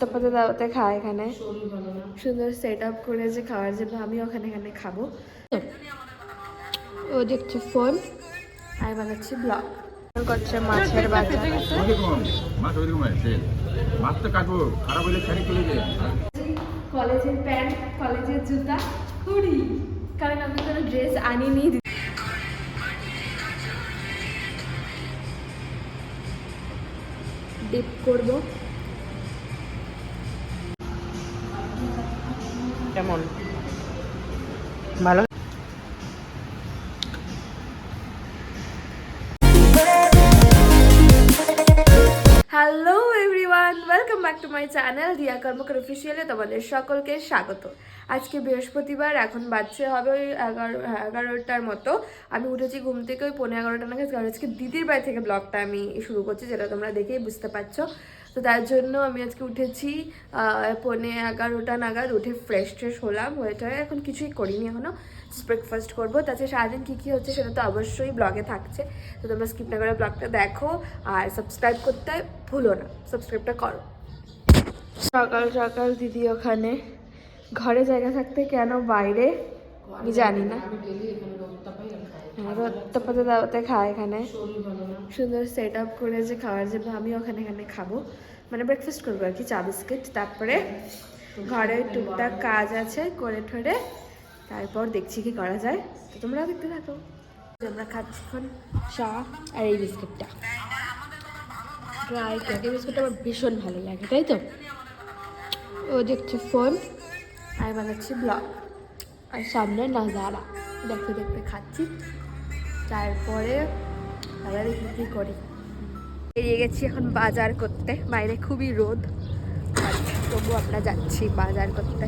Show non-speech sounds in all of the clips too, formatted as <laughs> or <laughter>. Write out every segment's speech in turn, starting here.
রত্তপাতে দাওয়াতে খায় এখানে। সুন্দর সেট আপ করে যে খাওয়ার জন্য আমি ওখানে এখানে খাব। ও দেখছে ফোন আর বানাচ্ছি ব্লগ করছে মাছের বাজার। ওইরকম মাছ ওইরকম আছে। মাছ তো কাটবো। খারাপ হলে ছেড়ে চলে যায়। কলেজের প্যান্ট কলেজের জুতা। হুডি। কারণ আমি কোনো ড্রেস আনিনি। ডিপ করব। ভালো? Hello everyone welcome back to my channel Diya Karmakar অফিসিয়ালে তোমাদের সকলকে স্বাগত। আজকে বৃহস্পতিবার, এখন বাজছে হবে ওই এগারো, এগারোটার মতো। আমি উঠেছি ঘুম থেকে ওই পনেরো এগারোটা নাগাদ। আজকে দিদির বাড়ি থেকে ব্লগটা আমি শুরু করছি, যেটা তোমরা দেখেই বুঝতে পারছ। তো তার জন্য আমি আজকে উঠেছি পৌনে এগারোটা নাগাদ উঠে ফ্রেশ ট্রেশ হলাম। হয়ে এখন কিছুই করিনি এখনও ব্রেকফাস্ট করব। তাছাড়া সারাদিন কী কী হচ্ছে সেটা তো অবশ্যই ব্লগে থাকছে। তো তোমরা স্কিপ না করে ব্লগটা দেখো আর সাবস্ক্রাইব করতে ভুলো না। সাবস্ক্রাইবটা করো। সকাল সকাল দিদি ওখানে। ঘরে জায়গা থাকতে কেন বাইরে? আমি জানি না। রত্তপাতে দাওয়াতে খায় এখানে। সুন্দর সেট আপ করে যে খাওয়ার জন্য আমি ওখানে এখানে খাব। মানে ব্রেকফাস্ট করব আর কি, চা বিস্কিট তারপরে ঘরে টুকটাক কাজ আছে, করে ঠরে তারপর দেখছি কি করা যায়। তো তোমরা দেখতে থাকো। আমরা খাচ্ছি এখন চা আর এই বিস্কিটটা ড্রাই কেক এই বিস্কুটটা আমার ভীষণ ভালো লাগে, তাই তো? ও দেখছে ফোন আর বানাচ্ছি ব্লগ আর সামনে নাজারা। দেখতে দেখতে খাচ্ছি। তারপরে আমরা দেখি কী করি। বেরিয়ে গেছি এখন বাজার করতে। বাইরে খুবই রোদ। তবু আমরা যাচ্ছি বাজার করতে।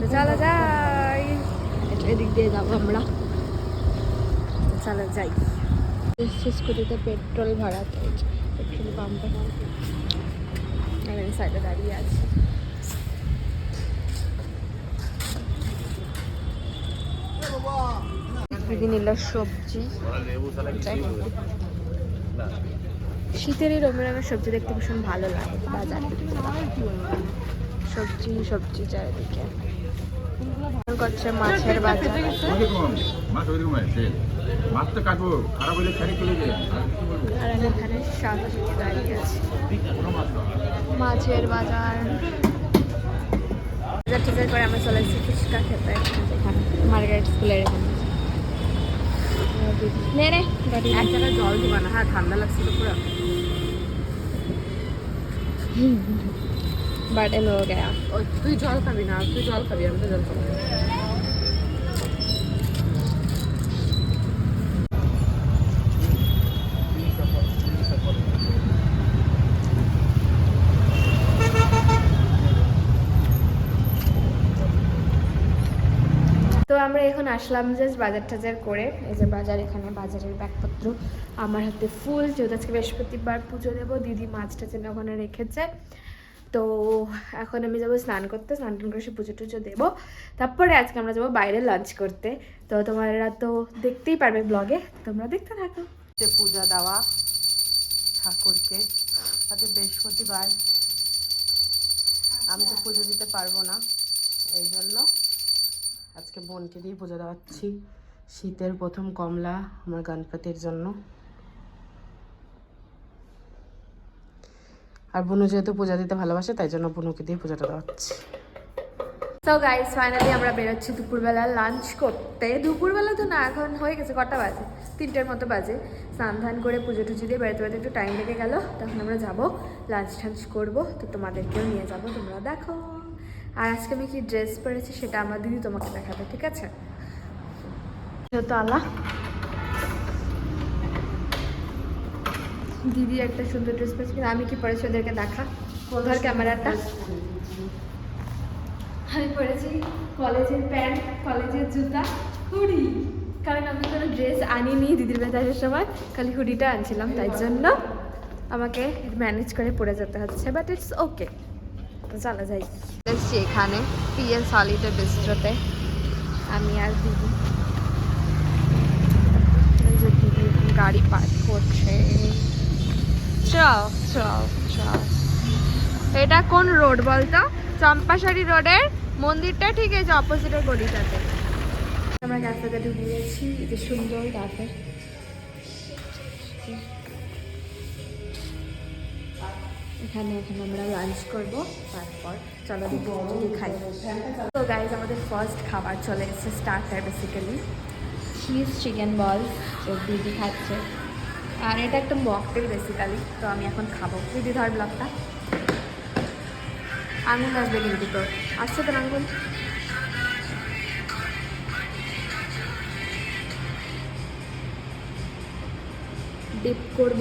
তো চলো যাই। এদিক দিয়ে যাব আমরা। চলো যাই। স্কুটিতে পেট্রোল ভরাতে পেট্রোল পাম্পে। আমি সাইডে দাঁড়িয়ে আছি। সবজি। শীতের এই রঙের রঙের সবজি দেখতে ভীষণ ভালো লাগে, বাজারে সবজি সবজি চারিদিকে। মাছের বাজার। আর এখানে দাঁড়িয়ে মাছের বাজার। বাজার আমরা চলে এখানে মার্গারেট স্কুলের এখানে। নে নে। এক জায়গায় জল দিবা না হ্যাঁ ঠান্ডা লাগছিল পুরো। বাট এমন গেয়া। তুই জল খাবি না তুই জল খাবি আমি তো জল খাব। আমরা এখন আসলাম জাস্ট বাজার টাজার করে এই যে বাজার এখানে বাজারের ব্যাগপত্র আমার হাতে ফুল যেহেতু আজকে বৃহস্পতিবার পুজো দেবো দিদি মাছটা যেন ওখানে রেখেছে। তো এখন আমি যাব স্নান করতে স্নান টান করে সে পুজো টুজো দেবো। তারপরে আজকে আমরা যাব বাইরে লাঞ্চ করতে। তো তোমরা তো দেখতেই পারবে ব্লগে তোমরা দেখতে থাকো। যে পূজা দেওয়া ঠাকুরকে তাতে বৃহস্পতিবার। আমি তো পুজো দিতে পারব না এই জন্য। আজকে বোনকে দিয়ে পুজো দেওয়াচ্ছি। শীতের প্রথম কমলা আমার গণপতির জন্য। আর বুনু যেহেতু পূজা দিতে ভালোবাসে, তাই জন্য বুনুকে দিয়ে পূজাটা দেওয়াচ্ছি। তো গাইস ফাইনালি আমরা বেরোচ্ছি দুপুরবেলা লাঞ্চ করতে। দুপুরবেলা তো না, এখন হয়ে গেছে কটা বাজে? তিনটের মতো বাজে। স্নান ধান করে পুজো টুজো দিয়ে বেরোতে বেড়াতে একটু টাইম লেগে গেল। তখন আমরা যাব লাঞ্চ টাঞ্চ করব। তো তোমাদেরকেও নিয়ে যাব, তোমরা দেখো। আর আজকে আমি কি ড্রেস পরেছি সেটা আমার দিদি তোমাকে দেখাবে ঠিক আছে? তো আলা দিদি একটা সুন্দর ড্রেস পরেছে কিন্তু আমি কি পরেছি ওদেরকে দেখা? ধর ক্যামেরাটা আমি পরেছি কলেজের প্যান্ট কলেজের জুতা হুডি। কারণ আমি কোনো ড্রেস আনিনি দিদির বেতারের সময় খালি হুডিটা আনছিলাম তাই জন্য আমাকে ম্যানেজ করে পরে যেতে হচ্ছে বাট ইটস ওকে তো চলো যাই এসছি এখানে পিএল সলিডের বিস্ট্রোতে আমি আর দিদি। গাড়ি পার্ক করছে। চল চল এটা কোন রোড বলতো? চম্পাশাড়ি রোডের মন্দিরটা ঠিক আছে অপোজিটের গলিটাতে। আমরা ক্যাফেতে ঢুকে গেছি এই যে সুন্দর ক্যাফে এখানে, এখন আমরা লাঞ্চ করব, তারপর চলো দেখি খাই। তো গাইজ আমাদের ফার্স্ট খাবার চলে এসেছে starter basically cheese chicken ball দিদি খাচ্ছে। আর এটা একটা মকটেল বেসিক্যালি তো আমি এখন খাব। দিদি, ধর ব্লগটা আঙুল আসবে কিন্তু তোর আসছে তোর আঙুল ডিপ করব।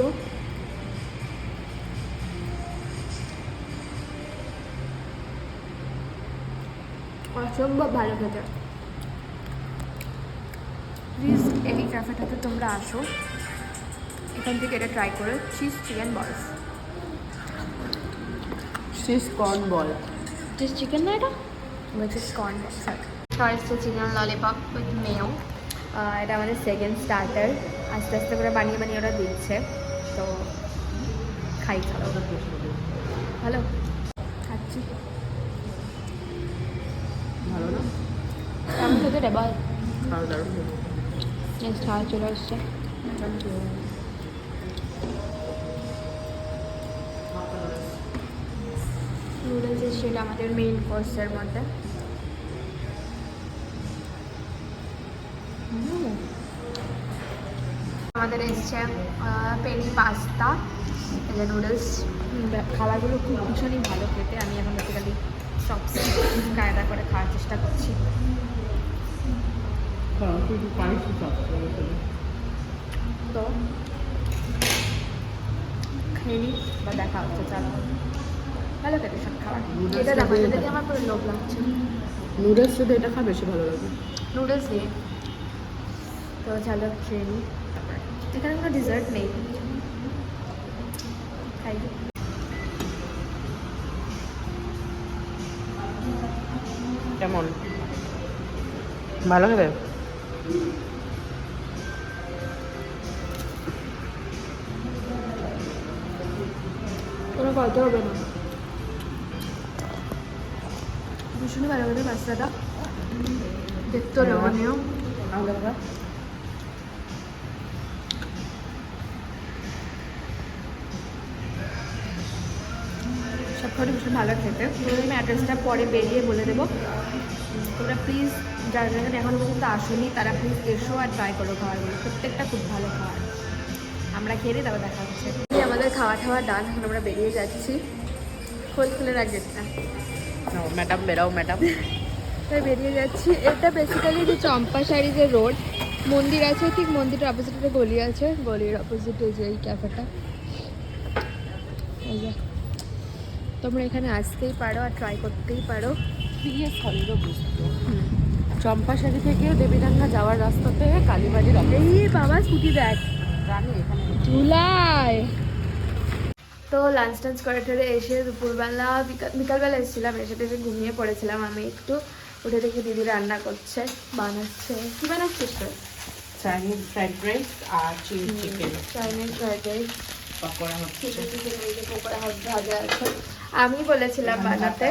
অসম্ভব ভালো খেতে। প্লিজ এই ক্যাফেটাতে তোমরা আসো। এখান থেকে এটা ট্রাই করো cheese chicken balls cheese corn ball cheese chicken না এটা? Cheese corn first chicken lollipop with mayo এটা আমাদের সেকেন্ড স্টার্টার আস্তে আস্তে করে বানিয়ে বানিয়ে ওরা দিচ্ছে। তো খাই চলো ভালো? খাচ্ছি। খেতে রে বল খাওয়া চলে আসছে। নুডলস ছিল আমাদের মেইন কোর্সের মধ্যে। আমাদের এসছে পেনি পাস্তা এই যে নুডলস খাবারগুলো খুব ভীষণই ভালো খেতে। আমি এখন বেসিক্যালি সব কায়দা করে খাওয়ার চেষ্টা করছি। হ্যাঁ শুধু পানি তো খেয়ে নিই বা দেখা হচ্ছে চলো ভালো খেতে সব খাবার এটা দেখো দিয়ে এটা দেখে আমার পুরো লোভ লাগছে নুডলস সাথে এটা খা বেশি ভালো লাগে নুডলস দিয়ে তো চলো খেয়ে নিই এখানে কোনো ডিজার্ট নেই খাই কেমন? ভালো খেতে কোনো কথা হবে না। ভীষণই ভালো খেতে পাস্তাটা দেখতেও লবণীয় সবকটি ভীষণ ভালো খেতে। আমি অ্যাড্রেসটা পরে বেরিয়ে বলে দেবো। তোমরা প্লিজ যারা যারা এখনও পর্যন্ত আসেনি তারা প্লিজ এসো আর ট্রাই করো খাবারগুলো প্রত্যেকটা খুব ভালো খাবার আমরা খেয়ে তারপর দেখা হচ্ছে। আমাদের খাওয়া টাওয়া ডান এখন আমরা বেরিয়ে যাচ্ছি। খোল খুলে রাখ গেটটা। ম্যাডাম বেরাও ম্যাডাম তাই বেরিয়ে যাচ্ছি। এটা বেসিক্যালি যে চম্পাশাড়ি যে রোড মন্দির আছে ঠিক মন্দিরের অপোজিটে গলি আছে। গলির অপোজিটে যে এই ক্যাফেটা তোমরা এখানে আসতেই পারো আর ট্রাই করতেই পারো। পিএস কলেজ বুঝতো। চম্পাশাড়ি থেকে দেবীডাঙ্গা যাওয়ার রাস্তাতে কালীবাড়ির এই বাবা স্কুটি দেখ। এখানে ধুলাই তো লাঞ্চ টাঞ্চ করে টেরে এসে দুপুরবেলা বিকাল বিকালবেলা এসেছিলাম এসে টেসে ঘুমিয়ে পড়েছিলাম আমি একটু। উঠে দেখি দিদি রান্না করছে বানাচ্ছে। কি বানাচ্ছিস তো চাইনিজ ফ্রাইড রাইস আর chilli chicken Chinese fried rice pakora হচ্ছে। পকোড়া হাত ভাজা আছে। আমি বলেছিলাম বানাতে।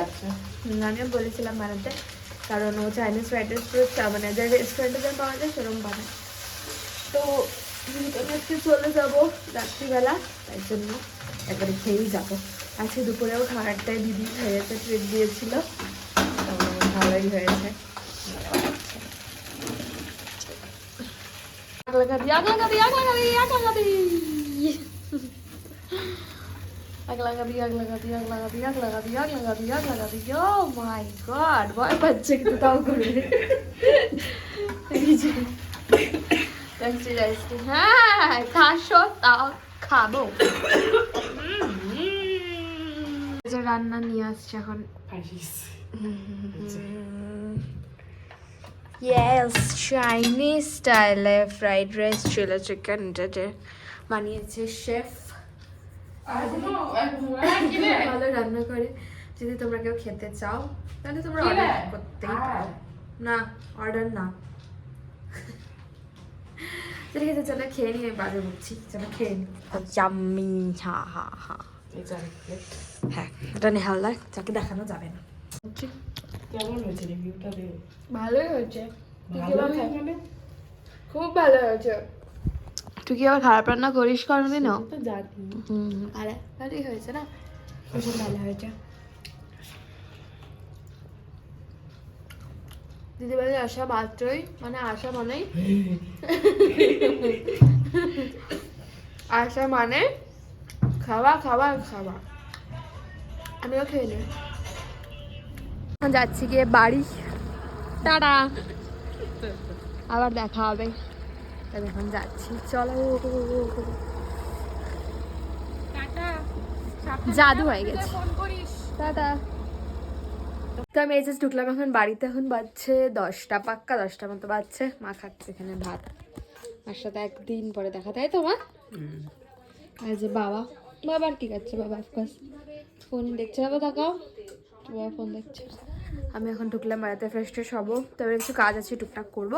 আমিও বলেছিলাম বানাতে। কারণ ও চাইনিজ ফ্রাইড রাইস মানে যে রেস্টুরেন্টে যা পাওয়া যায় সেরকম বানায়। তো আজকে চলে যাব রাত্রিবেলা, তাই জন্য একবারে খেয়েই যাব। আজকে দুপুরেও খাবারটাই দিদি হয়েছে ট্রিট দিয়েছিল। ভালোই হয়েছে। আগ লাগাবি আগ লাগাবি আগ লাগাবি আগ লাগাবি আগ লাগাবি আগ লাগাবি আগ লাগাবি আগ লাগাবি আগ লাগাবি আগ লাগাবি ও মাই গড ভয় পাচ্ছে কিন্তু তাও করে এই যে Thanks, guys. হ্যাঁ খাসো তাও খাব উম, যে রান্না নিয়ে আসছে এখন ইয়েস চাইনিজ স্টাইলে ফ্রাইড রাইস চিলি চিকেন যেটা বানিয়েছে শেফ <laughs> ভালো রান্না করে। যদি তোমরা কেউ খেতে চাও তাহলে তোমরা অর্ডার করতেই পারো। না অর্ডার না। ঠিক আছে চলো খেয়ে নিয়ে বাজে বুঝছি চলো খেয়ে নি। হা হা হা হ্যাঁ এটা নেহালদার যাকে দেখানো যাবে না। কেমন হয়েছে রিভিউটা ভালোই হয়েছে মানে? খুব ভালো হয়েছে। তুই কি আবার খারাপ রান্না করিস না তো জানি। হুম। আরে ভালোই হয়েছে না? ভীষণ ভালো হয়েছে। দিদিবাড়ি আসা মাত্রই মানে আসা মানেই? আসা মানে খাওয়া খাওয়া খাওয়া। আমিও খেয়ে নিই। যাচ্ছি গিয়ে বাড়ি। টাটা। আবার দেখা হবে। তবে এখন যাচ্ছি। চলো। জাদু হয়ে গেছে। টাটা। তো আমি এই জাস্ট ঢুকলাম এখন বাড়িতে। এখন বাজছে দশটা পাক্কা দশটা মতো বাজছে। মা খাচ্ছে এখানে ভাত। মার সাথে একদিন পরে দেখা তাই তো মা? আর যে বাবা। বাবার কি খাচ্ছে? বাবা অফকোর্স ফোন দেখছে। বাবা তাকাও। তো বাবা ফোন দেখছে। আমি এখন ঢুকলাম বাড়িতে ফ্রেশ ট্রেশ হব। তারপরে কিছু কাজ আছে টুকটাক করব।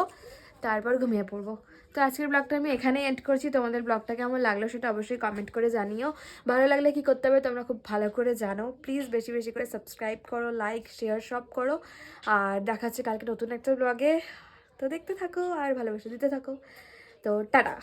তারপর ঘুমিয়ে পড়ব। তো আজকের ব্লগটা আমি এখানেই এন্ড করছি। তোমাদের ব্লগটা কেমন লাগল সেটা অবশ্যই কমেন্ট করে জানিও। ভালো লাগলে কি করতে হবে তোমরা খুব ভালো করে জানো প্লিজ বেশি বেশি করে সাবস্ক্রাইব করো লাইক শেয়ার সব করো। আর দেখা হচ্ছে কালকে নতুন একটা ব্লগে তো দেখতে থাকো আর ভালোবাসা দিতে থাকো। তো টাটা।